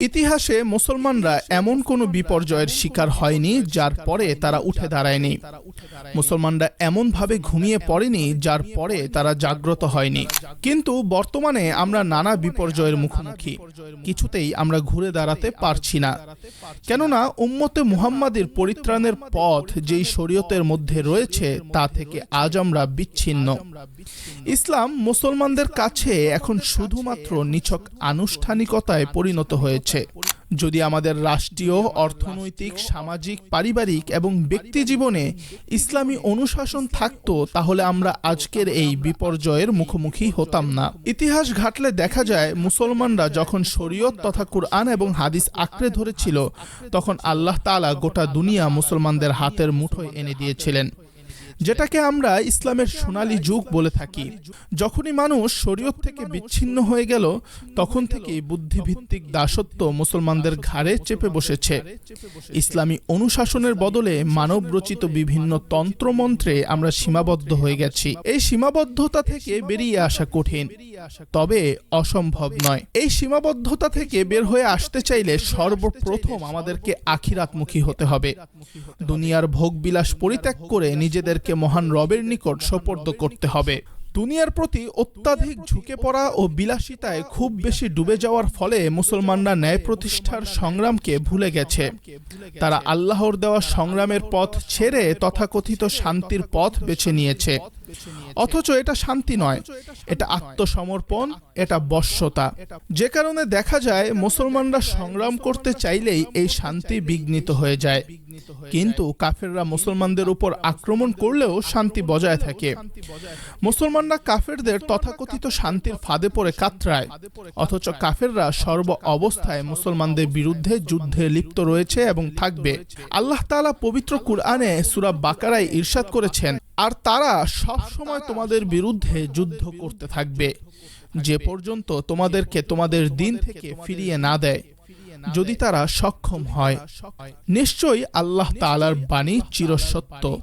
ইতিহাসে মুসলমানরা এমন কোনো বিপর্যয়ের শিকার হয়নি যার পরে তারা উঠে দাঁড়ায়নি। মুসলমানরা এমনভাবে ঘুমিয়ে পড়েনি যার পরে তারা জাগ্রত হয়নি। কিন্তু বর্তমানে আমরা নানা বিপর্যয়ের মুখোমুখি। কিছুতেই আমরা ঘুরে দাঁড়াতে পারছি না। কেননা উম্মতে মুহাম্মাদের পরিত্রাণের পথ যেই শরীয়তের মধ্যে রয়েছে তা থেকে আজ আমরা বিচ্ছিন্ন। ইসলাম মুসলমানদের কাছে এখন শুধুমাত্র নিছক আনুষ্ঠানিকতায় পরিণত হয়েছে। যদি আমাদের রাষ্ট্রীয়, অর্থনৈতিক, সামাজিক, পারিবারিক এবং ব্যক্তি জীবনে ইসলামী অনুশাসন থাকতো, তাহলে আমরা আজকের এই বিপর্যয়ের মুখোমুখি হতাম না। ইতিহাস ঘাটলে দেখা যায়, মুসলমানরা যখন শরীয়ত তথা কুরআন এবং হাদিস আঁকড়ে ধরেছিল, তখন আল্লাহ তাআলা গোটা দুনিয়া মুসলমানদের হাতের মুঠোয় এনে দিয়েছিলেন। যেটাকে আমরা ইসলামের সোনালী যুগ বলে থাকি। যখনই মানুষ শরীয়ত থেকে বিচ্ছিন্ন হয়ে গেল, তখন থেকেই বুদ্ধিভিত্তিক দাসত্ব মুসলমানদের ঘাড়ে চেপে বসেছে। ইসলামী অনুশাসনের বদলে মানব রচিত বিভিন্ন তন্ত্রমন্ত্রে আমরা সীমাবদ্ধ হয়ে গেছি। এই সীমাবদ্ধতা থেকে বেরিয়ে আসা কঠিন, তবে অসম্ভব নয়। এই সীমাবদ্ধতা থেকে বের হয়ে আসতে চাইলে সর্বপ্রথম আমাদেরকে আখিরাতমুখী হতে হবে। দুনিয়ার ভোগবিলাস পরিত্যাগ করে নিজেদেরকে মহান রবের নিকট সোপর্দ করতে হবে। দুনিয়ার প্রতি অত্যাধিক ঝুঁকে পড়া ও বিলাসিতায় খুব বেশি ডুবে যাওয়ার ফলে মুসলমানরা ন্যায় প্রতিষ্ঠার সংগ্রামকে ভুলে গেছে। তারা আল্লাহর দেওয়া সংগ্রামের পথ ছেড়ে তথাকথিত শান্তির পথ বেছে নিয়েছে। অথচ এটা শান্তি নয় এটা আত্মসমর্পণ এটা বশ্যতা যে কারণে দেখা যায় মুসলমানরা সংগ্রাম করতে চাইলেই এই শান্তি বিঘ্নিত হয়ে যায়। কিন্তু কাফেররা মুসলমানদের উপর আক্রমণ করলেও শান্তি বজায় থাকে। মুসলমানরা কাফেরদের তথাকথিত শান্তির ফাঁদে পড়ে কাতরায়। অথচ কাফেররা সর্ব অবস্থায় মুসলমানদের বিরুদ্ধে যুদ্ধে লিপ্ত রয়েছে এবং থাকবে। আল্লাহ তাআলা পবিত্র কুরআনে সূরা বাকারায় ইরশাদ করেছেন। আর তারা সব সময় তোমাদের বিরুদ্ধে যুদ্ধ করতে থাকবে। যে পর্যন্ত তোমাদেরকে তোমাদের দিন থেকে ফিরিয়ে না দেয় যদি তারা সক্ষম হয় নিশ্চয়ই আল্লাহ তাআলার বাণী চিরসত্য।